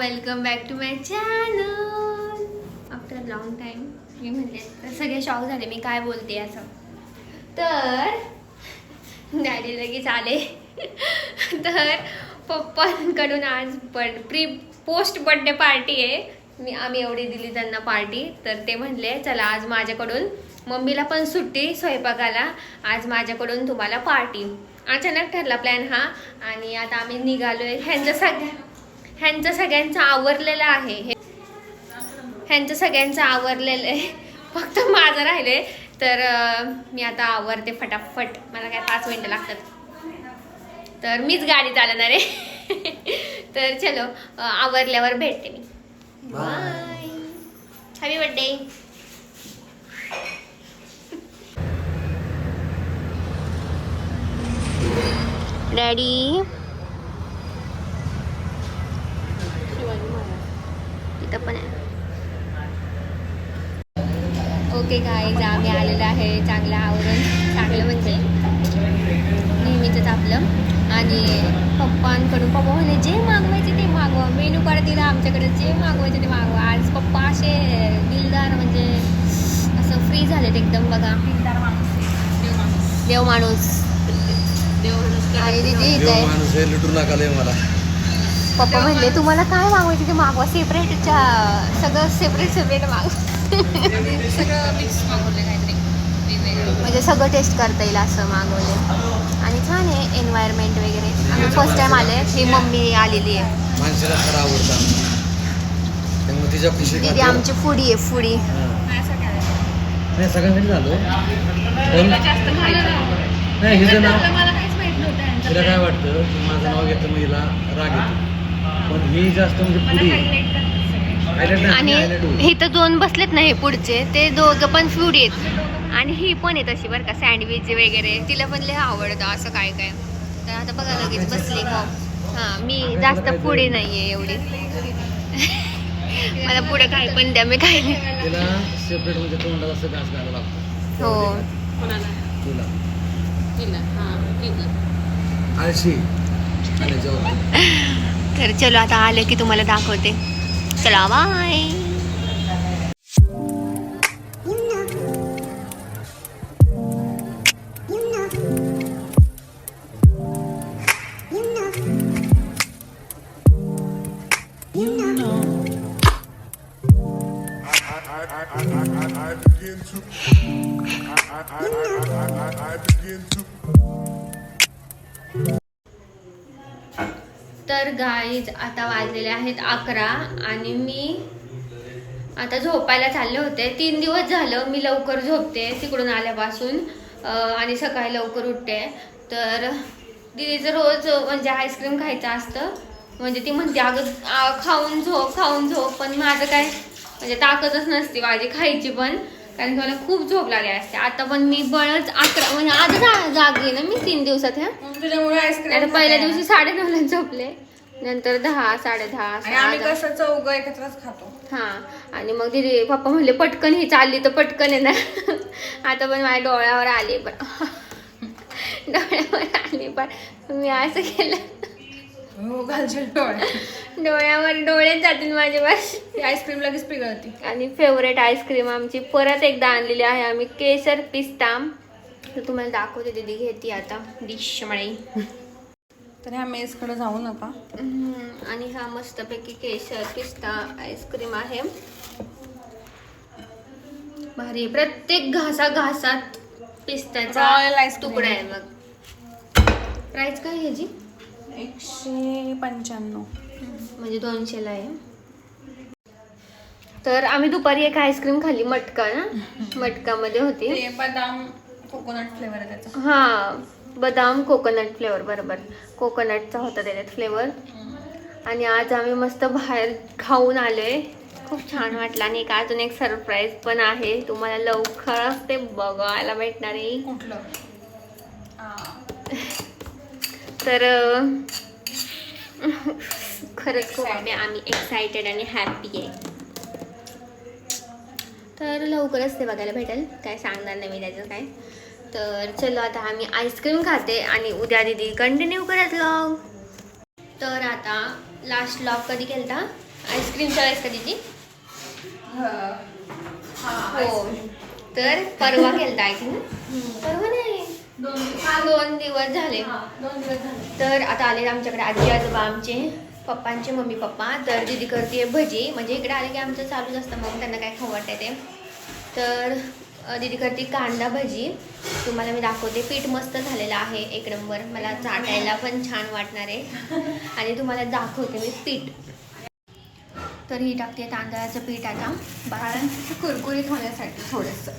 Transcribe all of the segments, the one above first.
Welcome back to my channel after long time मी म्हणते तर सगळे शॉक झाले मी काय बोलते असं. तर डॅडी लगेच आले. तर पप्पांकडून आज बर्ड प्री पोस्ट बर्थडे पार्टी आहे. मी आम्ही एवढी दिली त्यांना पार्टी तर ते म्हणले चला आज माझ्याकडून मम्मीला पण सुट्टी स्वयंपाकाला. आज माझ्याकडून तुम्हाला पार्टी अचानक ठरला प्लॅन हा. आणि आता आम्ही निघालो आहे ह्यांचं सगळ्या ह्यांचं सगळ्यांचं आवरलेलं आहे. हे ह्यांचं सगळ्यांचं आवरलेलं आहे. फक्त माझं राहिले तर मी आता आवरते फटाफट. मला काय पाच मिनटं लागतात. तर मीच गाडी चालवणार आहे. तर चलो आवरल्यावर भेटते मी. बाय हॅपी बर्थडे डॅडी इथं पण आहे ओके गाईज आम्ही आलेलो आहे चांगलं आवरून चांगलं म्हणजे नेहमीचंच आपलं. आणि पप्पांकडून पप्पा म्हणले जे मागवायचे ते मागवा. मेनू कार्ड दिला आमच्याकडे जे मागवायचे ते मागवा. आज पप्पा असे दिलदार म्हणजे असं फ्री झालेत एकदम बघा. देव माणूस. आणि दिदी इथं देव माणूस आहे लुटू नका लय मला. पप्पा म्हणले तुम्हाला काय मागवायचे ते मागवा. सेपरेटच्या सगळं सेपरेट सेपरेट मागवा. म्हणजे सगळं टेस्ट करता येईल असं मागवले आणि छान आहे एन्व्हायरमेंट वगैरे. आम्ही फर्स्ट टाइम आले ही मम्मी आलेली आहे. माणसाला खरं आवडतं. त्यामुळे तिच्या खुशी दीदी आमची फुडी आहे फुडी. असं काय नाही झालो. नाही. हिचं नाव. तिला वाटतं? माझं नाव घेतलं मग हिला राग येतो. पण ही जास्त म्हणजे पुढी आणि हे तर दोन बसलेत ना हे पुढचे ते दोघं पण फुडी आहेत आणि ही पण आहे तशी बरं का सँडविच वगैरे. तिला पण लय आवडतं असं काय काय. तर आता बघा लगेच बसली हो हां मी जास्त पुढे नाही आहे एवढी. मला पुढे काही पण द्या मी सेपरेट म्हणजे हो. कोणाला? तुला तिला. हां, तिला. आळशी. आणि जेवण. तर चलो आता आले की तुम्हाला दाखवते. चला गाईज आता वाजलेले आहेत अकरा आणि मी आता झोपायला चालले होते. तीन दिवस झालं मी लवकर झोपते तिकडून आल्यापासून आणि सकाळी लवकर उठते. तर दिदीचं रोज म्हणजे आईस्क्रीम खायचं असतं. म्हणजे ती म्हणते अगं खाऊन झोप खाऊन झोप. पण माझं काय म्हणजे ताकदच नसते माझी खायची पण कारण की मला खूप झोप लागली असते. आता पण मी बळच अकरा म्हणजे आज जागली ना मी तीन दिवसात ह्या पहिल्या दिवशी साडे नऊला झोपले. नंतर दहा साडे दहा आणि आम्ही कसं चौघ एकत्रच खातो. हा आणि मग दिदी पप्पा म्हणले पटकन ही चालली तर पटकन आहे ना आता पण माझ्या डोळ्यावर आले पण. डोळ्यावर आले पण. मी असं केलं. हो घालशील डोळे. डोळ्यावर डोळे जातील माझे बस आईस्क्रीम लगेच पिघळती. आणि फेवरेट आईस्क्रीम आमची परत एकदा आणलेली आहे आम्ही केसर पिस्ता. तर तुम्हाला दाखवते दिदी घेते आता डिश मळी. तर ह्या मेसकडे जाऊ नका. आणि हा मस्तपैकी केशर पिस्ता आईस्क्रीम आहे. भारी. प्रत्येक घासा घासात पिस्त्याचा Royal ice cream. तुकडा आहे. मग. प्राइस काय आहे ह्याची? एकशे पंच्याण्णव. म्हणजे दोनशेला आहे. तर आम्ही दुपारी एक आईस्क्रीम खाल्ली मटका ना? मटकामध्ये होती. ते बदाम कोकोनट फ्लेवर आहे त्याचा. हा. बदाम कोकोनट फ्लेवर बरोबर. कोकोनटचा होता त्याच्यात फ्लेवर आणि आज आम्ही मस्त बाहेर खाऊन आलोय. खूप छान वाटलं. आणि एक अजून एक सरप्राईज पण आहे. तुम्हाला लवकरच ते बघायला भेटणार आहे. तर खरंच खूप आम्ही आम्ही एक्सायटेड आणि हॅपी आहे. तर लवकरच ते बघायला भेटेल. काय सांगणार नाही मी त्याचं काय. तर चलो आता आम्ही आईस्क्रीम खाते आणि उद्या दिदी कंटिन्यू करत लॉग तर आता लास्ट लॉग कधी केलता? आईस्क्रीम चॉईस का दिदी? हा. हो तर परवा केलता आय थिंक परवा नाही. दोन दिवस. झाले. दोन दिवस झाले. तर आता आले आमच्याकडे आजी आजोबा आमचे पप्पांचे मम्मी पप्पा. तर दीदी करते भजी. म्हणजे इकडे आले की आमचं चालूच असतं मग त्यांना काय खाऊ वाटतं ते तर दीदी करते कांदा भजी. तुम्हाला मी दाखवते. पीठ मस्त झालेलं आहे एक नंबर. मला चाटायला पण छान वाटणार आहे. आणि तुम्हाला दाखवते मी पीठ. तर ही टाकते तांदळाचं पीठ आता. बाळांचं कुरकुरीत होण्यासाठी थोडंसं.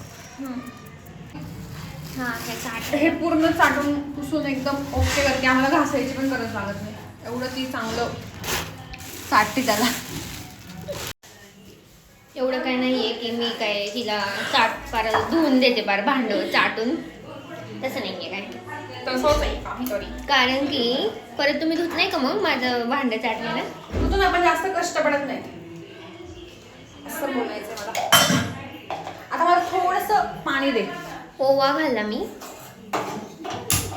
हां हे चाट. हे पूर्ण चाटून पुसून एकदम ओके करते. आम्हाला घासायची पण गरज लागत नाही. एवढं ती चांगलं चाटते त्याला. एवढं काय नाही आहे की मी काय तिला चाट पार धुवून देते पार भांडं चाटून. तसं नाही आहे काय तसंच आहे काहीतरी कारण की परत तुम्ही धुत नाही का मग माझं भांडं चाटलेलं? तिथून आपण जास्त कष्ट पडत नाही. असं बोलायचं मला. आता मला थोडस पाणी दे. ओवा घालला मी.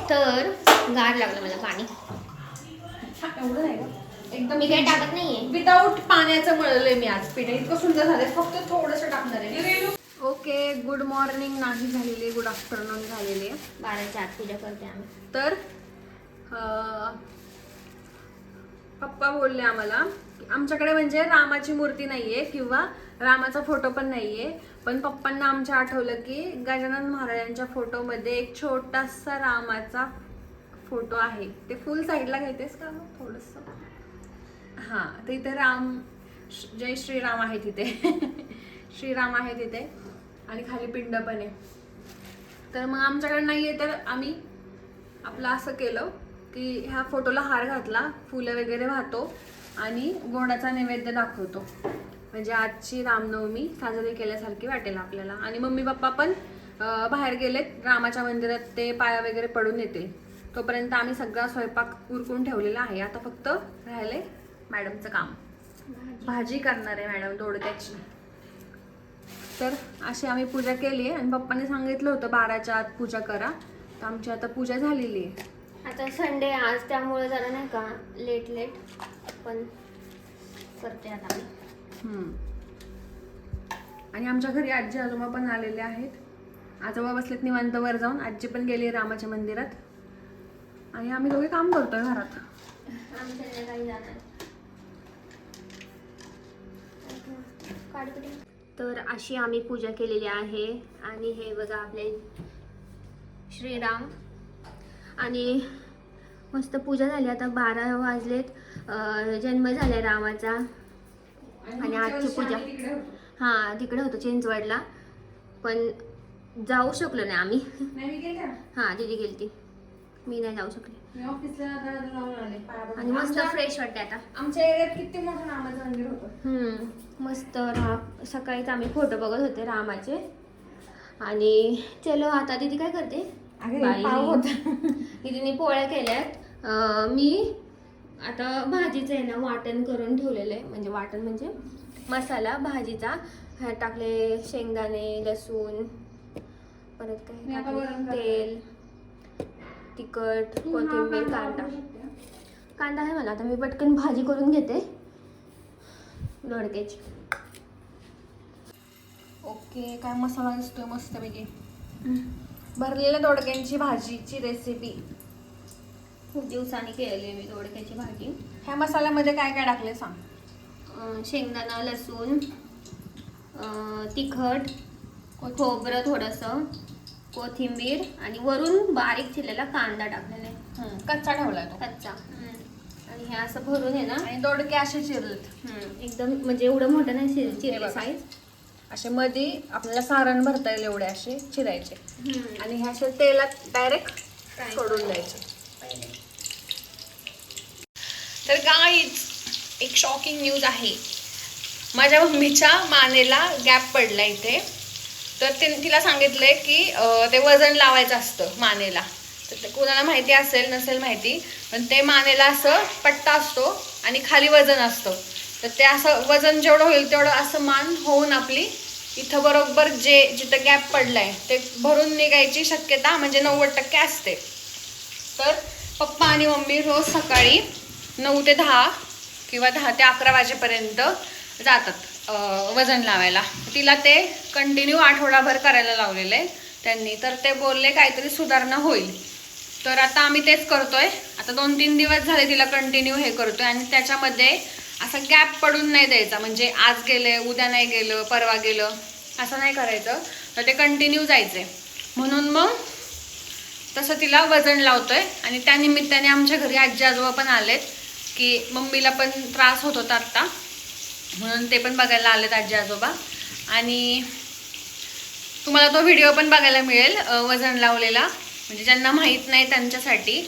तर गार लागलं मला पाणी. एवढं नाही का एकदम मी काही टाकत नाहीये. विदाऊट पाण्याचं मळलंय मी आज पीठ. इतकं सुंदर झालंय. फक्त थोडस टाकणार आहे. ओके गुड मॉर्निंग नाही झालेली गुड आफ्टरनून झालेली. बाराच्या आत पूजा करते आम्ही. तर पप्पा बोलले आम्हाला आमच्याकडे म्हणजे रामाची मूर्ती नाहीये किंवा रामाचा फोटो पण नाहीये. पण पप्पांना आमच्या आठवलं की गजानन महाराजांच्या फोटोमध्ये एक छोटासा रामाचा फोटो आहे. ते फुल साईडला घेतेस का थोडस. हां तर इथे राम जय श्रीराम आहे तिथे. श्रीराम आहे तिथे आणि खाली पिंड पण आहे. तर मग आमच्याकडे आहे तर आम्ही आपलं असं केलं की ह्या फोटोला हार घातला फुलं वगैरे वाहतो आणि गोडाचा नैवेद्य दाखवतो. म्हणजे आजची रामनवमी साजरी केल्यासारखी वाटेल आपल्याला. आणि मम्मी पप्पा पण बाहेर गेलेत रामाच्या मंदिरात ते पाया वगैरे पडून येतील. तोपर्यंत आम्ही सगळा स्वयंपाक उरकून ठेवलेला आहे. आता फक्त राहिले मॅडमचं काम. भाजी. करणार आहे मॅडम दोडक्याची. तर अशी आम्ही पूजा केली आहे आणि पप्पाने सांगितलं होतं बाराच्या आत पूजा करा. तर आमची आता पूजा झालेली आहे. आता संडे आज त्यामुळे जरा नाही का लेट लेट पण करते आता. आणि आमच्या घरी आजी आजोबा पण आलेले आहेत. आजोबा बसलेत निवांत वर जाऊन. आजी पण गेली रामाच्या मंदिरात. आणि आम्ही दोघे काम करतोय घरात. आम्ही संध्याकाळी जाणार तर अशी आम्ही पूजा केलेली आहे. आणि हे बघा आपले श्रीराम. आणि मस्त पूजा झाली. आता बारा वाजलेत. जन्म झालाय रामाचा. आणि आजची पूजा. हां तिकडे होतो चिंचवडला. पण जाऊ शकलो नाही आम्ही. हां दिदी गेलती मी नाही जाऊ शकले. आणि मस्त फ्रेश वाटते आता. आमच्या एरियात किती मोठं रामाचं मंदिर होतं? हम्म, मस्त राम सकाळीच आम्ही फोटो बघत होते रामाचे. आणि चलो आता दीदी काय करते? अगं, बाई. पाव होता. दीदीने पोळ्या केल्यात. अं, मी आता भाजीचं आहे ना वाटण करून ठेवलेलं आहे. म्हणजे वाटण म्हणजे मसाला भाजीचा. ह्यात टाकले शेंगदाणे लसूण. परत मी काय आता वरण टाकले? करते. तेल. तिखट कोथिंबीर कांदा कांदा. आहे मला. आता मी पटकन भाजी करून घेते. दोडक्याची ओके काय मसाला दिसतोय मस्तपैकी. भरलेल्या दोडक्यांची भाजीची रेसिपी खूप दिवसांनी केलेली मी दोडक्याची भाजी. ह्या मसाल्यामध्ये काय काय टाकले सांग. शेंगदाणा लसूण तिखट खोबरं थोडंसं कोथिंबीर आणि वरून बारीक चिरलेला कांदा टाकलेला आहे. कच्चा ठेवलाय तो. कच्चा. आणि हे असं भरून आहे ना? आणि दोडके असे चिरलेत. हम्म, एकदम म्हणजे एवढं मोठं नाही चिर- हे चिरले बघा. साईज असे मध्ये आपल्याला सारण भरता येईल एवढे असे चिरायचे. आणि हे असे तेलात डायरेक्ट सोडून द्यायचे. तर गाईज एक शॉकिंग न्यूज आहे. माझ्या मम्मीच्या मानेला गॅप पडला इथे. तर ते तिला सांगितलंय की ते वजन लावायचं असतं मानेला. तर ते कोणाला माहिती असेल नसेल माहिती पण ते मानेला असं पट्टा असतो आणि खाली वजन असतं. तर ते असं वजन जेवढं होईल तेवढं असं मान होऊन आपली इथं बरोबर जे जिथं गॅप पडलाय ते भरून निघायची शक्यता म्हणजे नव्वद टक्के असते. तर पप्पा आणि मम्मी रोज सकाळी नऊ ते दहा किंवा दहा ते अकरा वाजेपर्यंत जातात. वजन लावायला. तिला ते कंटिन्यू आठवडाभर करायला लावलेलं. आहे त्यांनी तर ते बोलले काहीतरी सुधारणा होईल. तर आता आम्ही तेच करतोय. आता दोन तीन दिवस झाले तिला कंटिन्यू हे करतोय आणि त्याच्यामध्ये असा गॅप पडून नाही द्यायचा. म्हणजे आज गेले उद्या नाही गेलं परवा गेलं असं नाही करायचं. तर ते कंटिन्यू जायचंय म्हणून मग तसं तिला वजन लावतोय आणि त्या निमित्ताने आमच्या घरी आजी आजोबा पण आलेत की मम्मीला पण त्रास होत होता आत्ता. म्हणून ते पण बघायला आलेत आजी आजोबा. आणि तुम्हाला तो व्हिडिओ पण बघायला मिळेल वजन लावलेला. म्हणजे ज्यांना माहीत नाही त्यांच्यासाठी.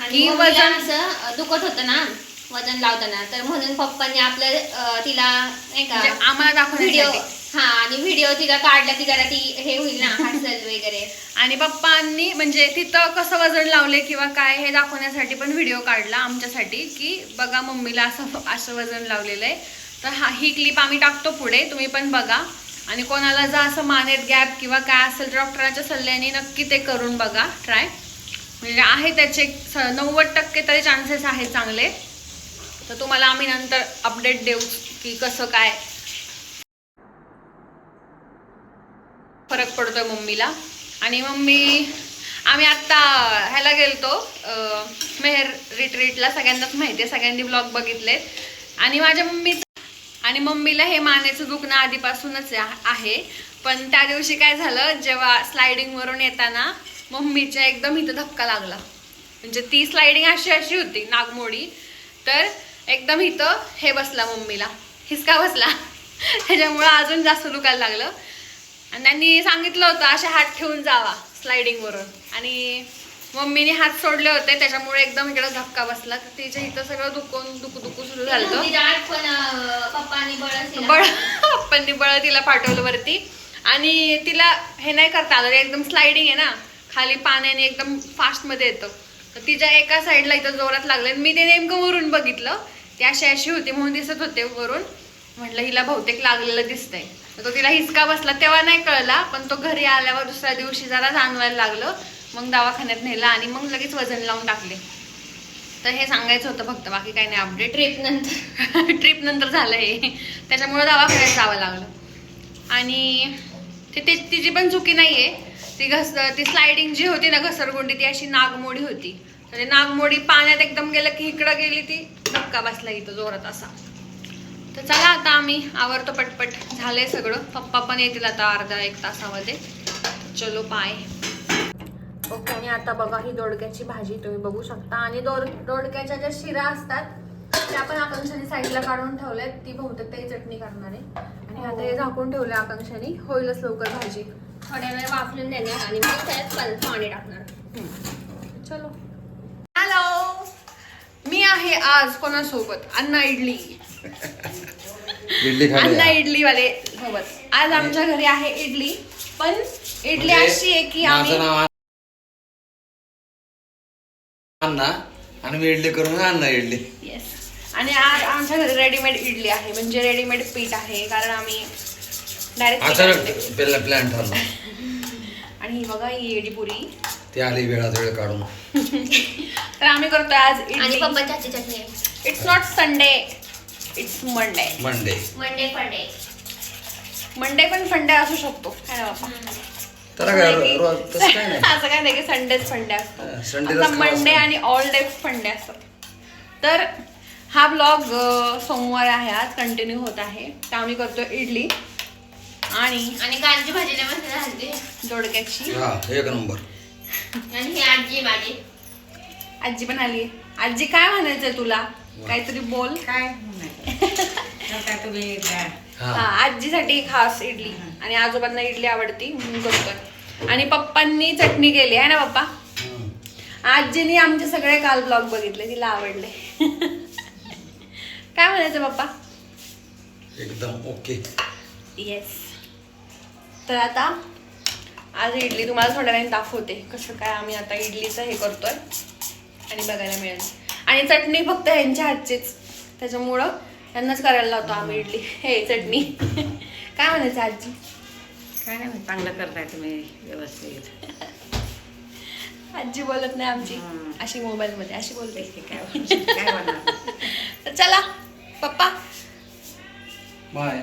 आणि की वजन असं दुखत होतं ना वजन लावताना तर म्हणून पप्पांनी आपलं अं, तिला नाही म्हणजे का आम्हाला व्हिडिओ दाखवण्यासाठी हा आणि व्हिडिओ तिला काढला की जरा ती हे होईल ना हसल वगैरे. आणि पप्पांनी म्हणजे तिथं कसं वजन लावले किंवा काय हे दाखवण्यासाठी पण व्हिडिओ काढला आमच्यासाठी की बघा मम्मीला असं असं वजन लावलेलं आहे. तर हा ही क्लिप आम्ही टाकतो पुढे तुम्ही पण बघा. आणि कोणाला जर असं मानेत गॅप किंवा काय असेल तर डॉक्टरांच्या सल्ल्याने नक्की ते करून बघा ट्राय म्हणजे आहे त्याचे स- नव्वद टक्के तरी चान्सेस आहेत चांगले. तर तुम्हाला आम्ही नंतर अपडेट देऊ की कसं काय. फरक पडतोय मम्मीला. आणि मम्मी आम्ही आत्ता ह्याला गेलतो मेहर रिट्रीटला सगळ्यांनाच माहिती आहे सगळ्यांनी ब्लॉग बघितलेत. आणि माझ्या मम्मीचं आणि मम्मीला हे मानेचं दुखणं आधीपासूनच आहे. पण त्या दिवशी काय झालं जेव्हा स्लायडिंगवरून येताना मम्मीच्या एकदम इथं धक्का लागला. म्हणजे ती स्लायडिंग अशी अशी होती नागमोडी. तर एकदम इथं हे बसला मम्मीला. हिसका बसला. त्याच्यामुळं अजून जास्त दुखायला लागलं. आणि त्यांनी सांगितलं होतं असे हात ठेवून जावा स्लायडिंगवरून आणि मम्मीने हात सोडले होते त्याच्यामुळे एकदम इकडे धक्का बसला. तर तिच्या इथं सगळं दुखून दुखू दुखू सुरू झालं. बळ पप्पांनी बळ तिला पाठवलं वरती. आणि तिला हे नाही करता आलं एकदम स्लायडिंग आहे ना. खाली पाण्याने एकदम फास्टमध्ये येतं. तर तिच्या एका साईडला इथं जोरात लागले. मी ते नेमकं वरून बघितलं. ती अशी अशी होती म्हणून दिसत होते वरून. म्हटलं हिला बहुतेक लागलेलं दिसतंय. तर तो तिला हिसका बसला तेव्हा नाही कळला पण तो घरी आल्यावर दुसऱ्या दिवशी जरा जाणवायला लागलं. मग दवाखान्यात नेला आणि मग लगेच वजन लावून टाकले. तर हे सांगायचं होतं फक्त बाकी काही नाही. अपडेट ट्रिप नंतर ट्रिप नंतर झालं हे. त्याच्यामुळे दवाखान्यात जावं लागलं. आणि ते तिची पण चुकी नाही आहे ती घस ती स्लायडिंग जी होती ना घसरगुंडी ती अशी नागमोडी होती. तर ते नागमोडी पाण्यात एकदम गेलं की इकडं गेली ती धक्का बसला इथं जोरात असा. तर चला आता आम्ही आवरतो पटपट. झालंय सगळं. पप्पा पण येतील आता अर्धा एक तासामध्ये. चलो पाय ओके आणि आता बघा ही दोडक्याची भाजी तुम्ही बघू शकता. आणि दोड दोडक्याच्या ज्या शिरा असतात त्या पण आकांक्षाने साईडला काढून ठेवल्यात. ती बहुतेक काही चटणी करणार. आहे आणि आता हे झाकून ठेवलं आकांक्षाने. होईलच लवकर भाजी. थोड्या वेळ वाफलून देणार आणि मग त्यात पाणी टाकणार. चलो. हॅलो मी आहे आज कोणासोबत? अण्णा इडली. अण्णा या. इडली वाले सोबत. आज आमच्या घरी आहे इडली. पण इडली म्हणजे अशी आहे की आम्ही अण्णा आणि मी इडली करून अण्णा इडली. येस आणि आज आमच्या घरी रेडीमेड इडली आहे. म्हणजे रेडीमेड पीठ आहे. कारण आम्ही डायरेक्ट अचानक प्लॅन ठरला. आणि ही बघा ही इडली पुरी. ती आली वेळात वेळ काढून. तर आम्ही करतोय आज आणि इडली पप्पाची हातची चटणी. आहे it's not Sunday it's Monday Monday Monday funday Monday पण फंडे असू शकतो. काय ना बापा? तर काय रो- रोज तसं काय नाही. असं काय नाही की संडेच फंडे असतो. हा, आता खावं मंडे. आणि ऑल डे फंडे असतात तर हा ब्लॉग सोमवार आहे आज कंटिन्यू होत आहे. तर आम्ही करतोय इडली. आणि आणि कांची भाजी नाही मस्त झाली दोडक्याची. हा एक नंबर. आणि ही आजी माझी. आजी पण आली आजी काय म्हणायचंय तुला? काहीतरी बोल. काय तुम्ही हा. आजीसाठी खास इडली. आणि आजोबांना इडली आवडती म्हणून करतोय. आणि पप्पांनी चटणी केली आहे ना पप्पा. आजीनी आमचे सगळे काल ब्लॉग बघितले तिला आवडले. काय म्हणायचं पप्पा? एकदम ओके. येस तर आता आज इडली तुम्हाला थोड्या वेळाने दाखवते कसं काय आम्ही आता इडलीचं हे करतोय. आणि बघायला मिळेल. आणि चटणी फक्त ह्यांच्या हातचीच. त्याच्यामुळं यांनाच करायला लावतो आम्ही इडली. हे चटणी. काय म्हणायचं आजी? काय नाही चांगलं करताय तुम्ही व्यवस्थित. आजी बोलत नाही आमची. अशी मोबाईल मध्ये अशी बोलते. काय काय बनवणार तर चला पप्पा. Bye.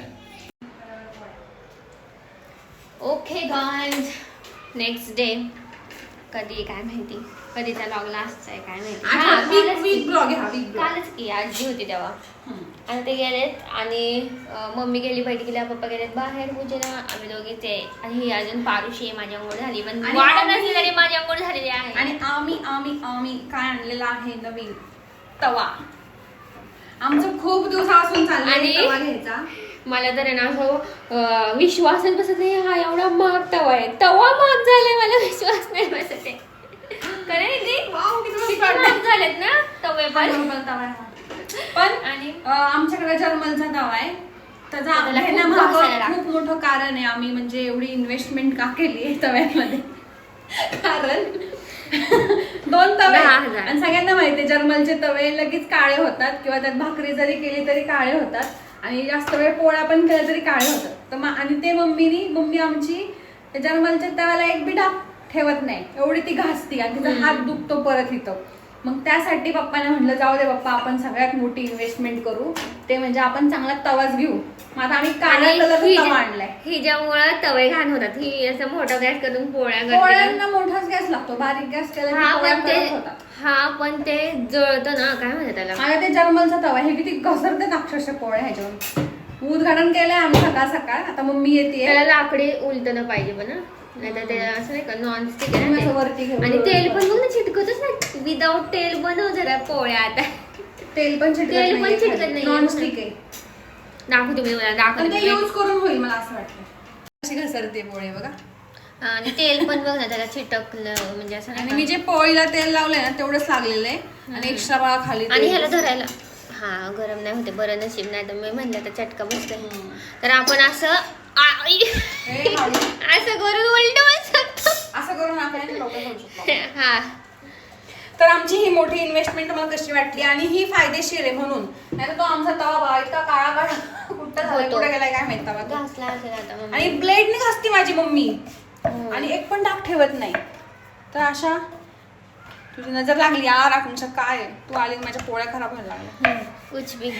Okay guys next day कधी काय माहिती? कधीचा लॉग लास्ट आहे काय माहिती. हा, कालच की. ब्लॉग हा ब्लॉग आजी होती तेव्हा. आणि ते गेलेत आणि मम्मी गेली बैठकीला पप्पा गेलेत बाहेर पूजेला. आम्ही दोघे ते आणि ही अजून पारुशी आहे माझी अंघोळ झाली पण नसली तरी माझी अंघोळ झालेली आहे. आणि आम्ही आम्ही आम्ही काय आणलेला आहे नवीन? तवा. आमचं खूप दिवसापासून घ्यायचा. मला तर ना असं अं, विश्वासच बसत नाही हा एवढा महाग तवा आहे. तवा महाग झालाय मला विश्वास नाही बसत आहे. खरं झालेत ना तवे पण. आणि? आमच्याकडे जर्मनचा तवा आहे. त्याचा खूप मोठं कारण आहे. आम्ही म्हणजे एवढी इन्व्हेस्टमेंट का केली आहे तव्यामध्ये? कारण दोन तवे. आणि सगळ्यांना माहिती आहे जर्मनचे तवे लगेच काळे होतात किंवा त्यात भाकरी जरी केली तरी काळे होतात. आणि जास्त वेळ पोळ्या पण केल्या तरी काळे होतात. तर मग आणि ते मम्मीनी मम्मी आमची त्या जर्मनच्या तव्याला एक बी डाग ठेवत नाही. एवढी ती घासती आणि तिचा हात दुखतो परत इथं. मग त्यासाठी पप्पाने म्हटलं जाऊ दे पप्पा आपण सगळ्यात मोठी इन्व्हेस्टमेंट करू. ते म्हणजे आपण चांगला तवाच घेऊ. मग आता आम्ही कलरचा ही तवा ज्या- आणलाय तवे घाण होतात. ही असं मोठा गॅस करून पोळ्या. पोळ्यांना मोठाच गॅस लागतो. बारीक गॅस केला हा पण ते. हा जळतं ना. काय म्हणतात त्याला? ते जर्मनचा तवा हे किती घसरते अक्षरशः पोळ्या ह्याच्यावर उद्घाटन केलंय आम्ही सकाळ सकाळ. आता मम्मी येते त्याला लाकडी उलटणं पाहिजे पण नाही तर ते असं नाही का असं वरती. घेऊन आणि तेल पण बघ ना चिटकतच नाही विदाऊट तेल बनव जरा पोळ्या आता तेल पण चिटकत तेल पण चिटकत. नाहीये. नॉनस्टिक आहे दाखवू तुम्ही मला पण दाखवते ते यूज करून होईल मला असं अशी घसरते पोळी बघा आणि तेल पण बघ ना त्याला चिटकलं म्हणजे असं आणि नाही मी? जे पोळीला तेल लावलंय ना तेवढंच लागलेलं आहे आणि एक्स्ट्रा बघा खाली आणि. ह्याला धरायला हा गरम नाही होते बरं नशीब नाही तर मी म्हणलं तर चटका बसतोय तर आपण असं. असं करून उलट असं करून आपण याची लवकर करू शकतो. हा. तर आमची ही मोठी इन्व्हेस्टमेंट तुम्हाला कशी वाटली आणि ही फायदेशीर आहे म्हणून. नाही तो आमचा तवा बघा इतका काळा काळा कुठं झाला. कुठे गेलाय काय माहीत तवा तो. घासला असेल आता मम्मी. आणि ब्लेडने घासती माझी मम्मी. हो. आणि एक पण डाग ठेवत नाही. तर अशा तुझी नजर लागली. यार आकांक्षा काय आहे? तू आली आणि माझ्या पोळ्या खराब व्हायला लागल्या. हम्म, कुछ भी.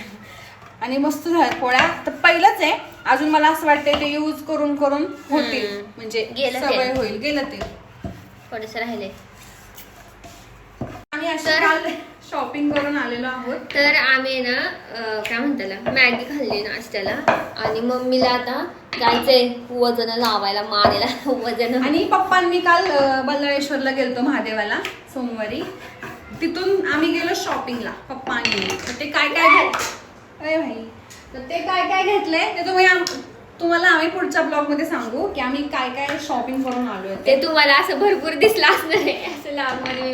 आणि मस्त झाल्या पोळ्या. तर पहिलंच आहे. अजून मला असं वाटतंय ते यूज करून करून होतील. म्हणजे गेलं सवय. होईल. गेलं ते. थोडेसे राहिले. आम्ही तर- शॉपिंग करून आलेलो आहोत. तर आम्ही ना अं, काय म्हणताला मॅगी खाल्ली नाश्त्याला. आणि मम्मीला आता जायचंय. वजन लावायला मानेला वजन. आणि पप्पांनी काल अं, बल्लाळेश्वरला गेलतो महादेवाला सोमवारी. तिथून आम्ही गेलो शॉपिंगला पप्पा आणि मी. तर ते काय काय अरे भाई तर ते काय काय घेतलंय ते तुम्ही आम- तुम्हाला आम्ही पुढच्या ब्लॉगमध्ये सांगू की आम्ही काय काय शॉपिंग करून आलोय ते. ते तुम्हाला असं भरपूर दिसलं असणार आहे असं लांबमध्ये.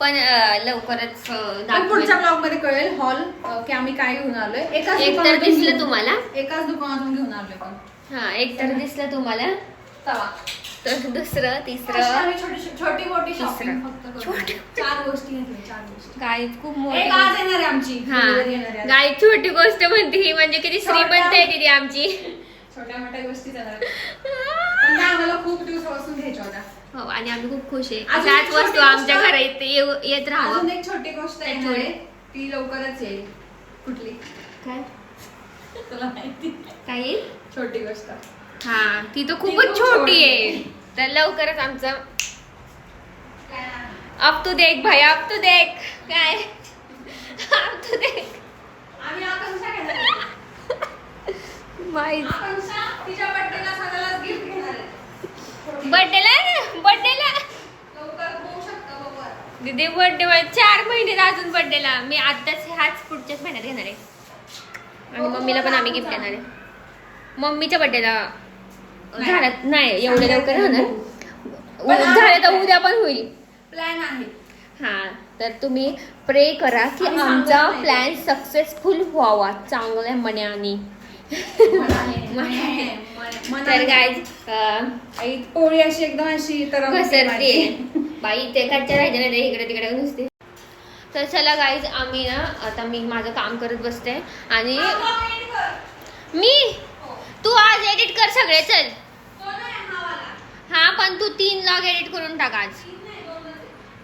पण अं, लवकरच अं, पण दाखवेन. पुढच्या ब्लॉगमध्ये कळेल हॉल की आम्ही काय घेऊन आलोय. एकाच एक तर दुकानातून दिसलं घेऊन- तुम्हाला. एकाच दुकानातून घेऊन आलोय पण. हा एक तर दिसलं तुम्हाला. तवा तर दुसरं तिसरं. छोटी छोटी मोठी. फक्त. चार गोष्टी घेतल्या चार गोष्टी. काय खूप एक मोठी आज येणार आहे आमची. हा. delivery येणार आहे आज. गाय छोटी गोष्ट म्हणते ही म्हणजे किती श्रीमंत आहे तिथे आमची. छोट्या मोठ्या गोष्टी. पण त्या आम्हाला खूप दिवसापासून घ्यायच्या होत्या. हो आणि आम्ही खूप खुश आहे. अजून त्याच एक वस्तू आमच्या गोष्ट- घरात येऊ- येत राहावं. अजून एक छोटी गोष्ट येणार आहे? ती लवकरच येईल. कुठली? काय? तुला माहिती. काय येईल? छोटी गोष्ट. हा ती तर खूपच खूप छोटी छोटी आहे. तर लवकरच आमचं अब तू देख भाई अब तू देख. काय? अब तू देख. माहीत. बर्थडेला सगळ्यालाच गिफ्ट घेणार आहे. छोटी. बर्थडेला दीदी बर्थडे चार महिने अजून बर्थडेला मी आताच ह्याच पुढच्याच महिन्यात घेणार आहे. आणि मम्मीला पण आम्ही गिफ्ट देणार आहे. मम्मीच्या बर्थडेला नाही. झालं. नाही एवढं लवकर राहणार झालं तर. उद्या पण होईल. प्लॅन आहे. हा तर तुम्ही प्रे करा की आमचा. प्लॅन सक्सेसफुल व्हावा. चांगल्या मनाने तर काय आई पोळी अशी एकदम अशी तर घसरते. बाई ते कच्च्या राहायचे नाही ते इकडे तिकडे नुसते तर चला गाईज आम्ही ना आता मी माझं काम करत बसते. आणि मी? तू आज एडिट कर सगळे चल. पण तू तीन लॉग एडिट करून टाक आज.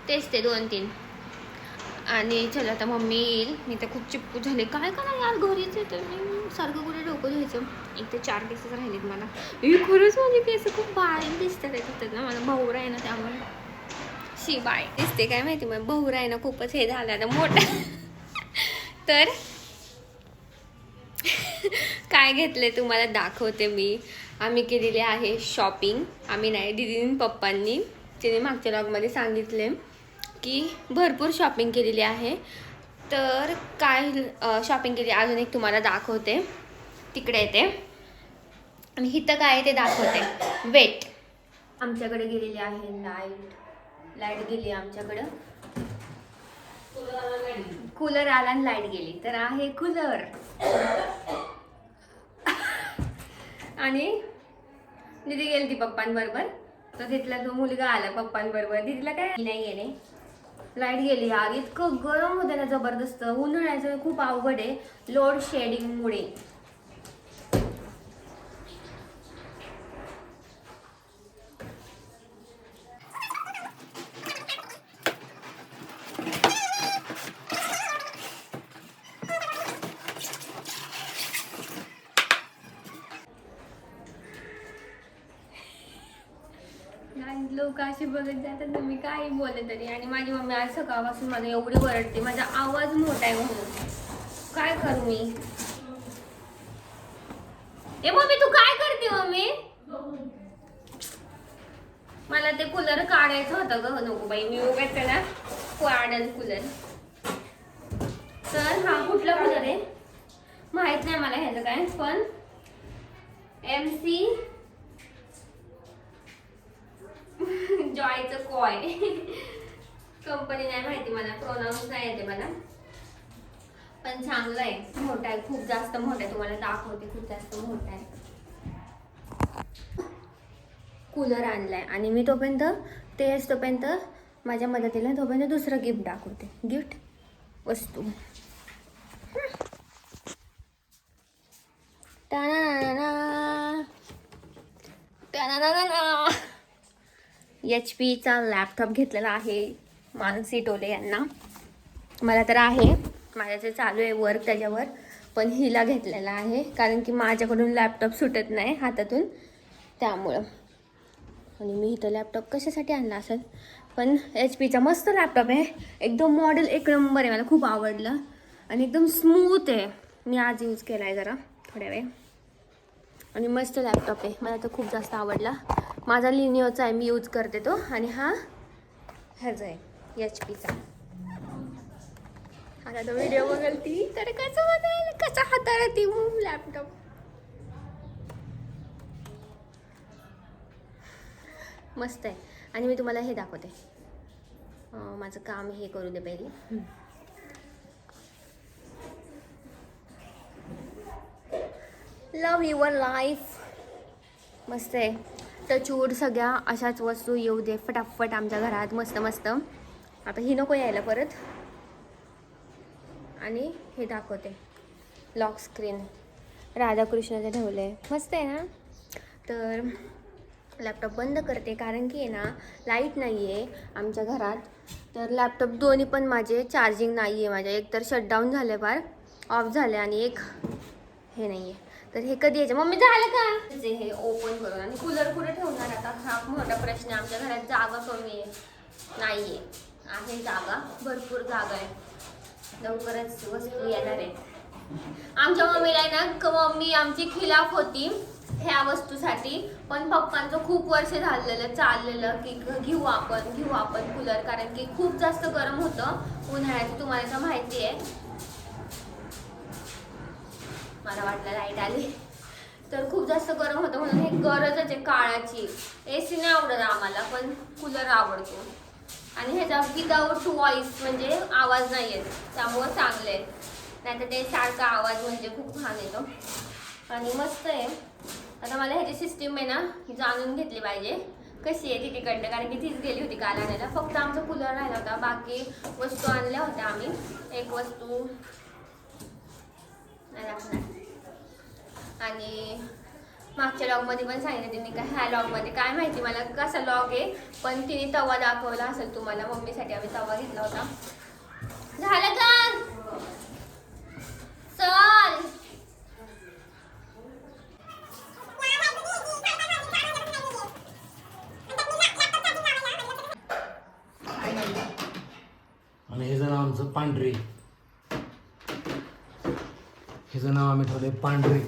तेच ते दोन तीन. आणि चला आता मम्मी येईल. मी तर खूप चिपकू झाले. काय करा यार घरीच आहे तर मी. सारखं कुठे डोकं घ्यायचं एक तर चार केसेस राहिलेत मला. हे खरंच माझे केस खूप बारीक दिसतात येतात ना मला भाऊरा आहे ना त्यामुळे. शी बाय. दिसते काय माहिती? मग भाऊरा आहे ना खूपच हे झालं आता मोठा. तर काय घेतले तुम्हाला? दाखवते मी. आम्ही केलेली आहे शॉपिंग आम्ही नाही दिदीन पप्पांनी तिने मागच्या लॉगमध्ये सांगितले की भरपूर शॉपिंग केलेली आहे. तर काय शॉपिंग केली अजून एक तुम्हाला दाखवते. तिकडे येते आणि इथं काय आहे ते दाखवते. वेट आमच्याकडे गेलेली आहे लाइट लाइट गेली आमच्याकडं. कूलर आला आणि लाइट गेली. तर आहे कूलर आणि दिदी गेली ती पप्पांबरोबर. तर तिथला जो मुलगा आला पप्पांबरोबर दिदीला काय नाही गेले. लाइट गेली. यार इतकं गरम होतं ना जबरदस्त. उन्हाळ्याचं खूप अवघड आहे. लोड शेडिंगमुळे आणि बघत जातात ना मी काही बोलले तरी. आणि माझी मम्मी आज सकाळपासून मला एवढी वरडते. माझा आवाज मोठा आहे म्हणून. काय करू मी? ए मम्मी तू काय करते मम्मी? मला ते कूलर काढायचं होतं ग नको बाई. मी उगाच त्याला काढल कूलर तर हा कुठला कूलर आहे? माहीत नाही मला ह्याचं काय पण एम सी जॉयचं कॉय कंपनी नाही माहिती मला प्रोनाऊन्स नाही येते मला. पण चांगलं आहे मोठा आहे खूप जास्त मोठा आहे. तुम्हाला दाखवते खूप जास्त मोठा आहे. कूलर आणलाय. आणि मी तोपर्यंत ते तोपर्यंत माझ्या मदतीला तोपर्यंत दुसरं गिफ्ट दाखवते. गिफ्ट वस्तू. ना एच पीचा लॅपटॉप घेतलेला आहे मानसी टोले यांना. मला तर आहे. माझ्या जे चालू आहे वर्क त्याच्यावर पण हिला घेतलेला आहे. कारण की माझ्याकडून लॅपटॉप सुटत नाही हातातून. त्यामुळं. आणि मी इथं लॅपटॉप कशासाठी आणला असेल? पण एच पीचा मस्त लॅपटॉप आहे. एकदम मॉडेल एक नंबर आहे. मला खूप आवडलं. आणि एकदम स्मूथ आहे. मी आज यूज केला आहे जरा थोड्या वेळ. आणि मस्त लॅपटॉप आहे. मला तर खूप जास्त आवडला. माझा लिनिओचा आहे मी यूज करते तो. आणि हा ह्याचा आहे एच पीचा आता तो व्हिडिओ बघेल ती तर कसं बघेल कसा हाताळती लॅपटॉप मस्त आहे. आणि मी तुम्हाला हे दाखवते. माझं काम हे करू दे पहिले. लव युअर लाईफ मस्त आहे. टचवूड सगळ्या अशाच वस्तू येऊ दे फटाफट आमच्या घरात. मस्त मस्त. आता ही नको यायला परत. आणि हे दाखवते. लॉक स्क्रीन राधाकृष्णाचं ठेवलं आहे मस्त आहे ना? तर लॅपटॉप बंद करते कारण की आहे ना लाइट नाही आहे आमच्या घरात. तर लॅपटॉप दोन्ही पण माझे चार्जिंग नाही आहे माझ्या. एक तर शटडाऊन झाले फार. ऑफ झाले आणि एक हे नाही आहे तर हे कधी यायचं? मम्मी झालं का? जे हे ओपन करून आणि कूलर कुठे ठेवणार आता? हा मोठा प्रश्न आहे. आमच्या घरात जागा कमी आहे. नाही आहे आहे जागा. भरपूर जागा आहे. लवकरच वस्तू येणार आहेत. आमच्या मम्मीला आहे ना मम्मी आमची खिलाफ होती ह्या वस्तूसाठी. पण पप्पांचं खूप वर्ष झालेलं चाललेलं की घेऊ आपण घेऊ आपण कूलर कारण की खूप जास्त गरम होतं. उन्हाळ्याचं तुम्हाला तर माहिती आहे. मला वाटलं लाइट आली. तर खूप जास्त गरम होतं म्हणून हे गरजच आहे काळाची. ए सी नाही आवडत आम्हाला पण कूलर आवडतो. आणि ह्याचा विदाऊट व्हॉइस म्हणजे आवाज नाही येत त्यामुळं चांगलं आहे नाहीतर ते सारखा आवाज म्हणजे खूप घाण येतो. आणि मस्त आहे. आता मला ह्याची सिस्टीम आहे ना जाणून घेतली पाहिजे. कशी आहे ती तिकडनं? कारण की तीच गेली होती काल आणायला. फक्त आमचा कूलर राहिला होता. बाकी वस्तू आणल्या होत्या आम्ही. एक वस्तू. नाही. आणि मागच्या लॉगमध्ये पण सांगितलं तिने का ह्या लॉगमध्ये काय माहिती मला कसा लॉग आहे पण तिने तवा दाखवला असेल तुम्हाला मम्मीसाठी आम्ही तवा घेतला होता. झालं का चल! आणि हे जण आमचं पांढरी. हे जण आम्ही ठेवले पांढरी.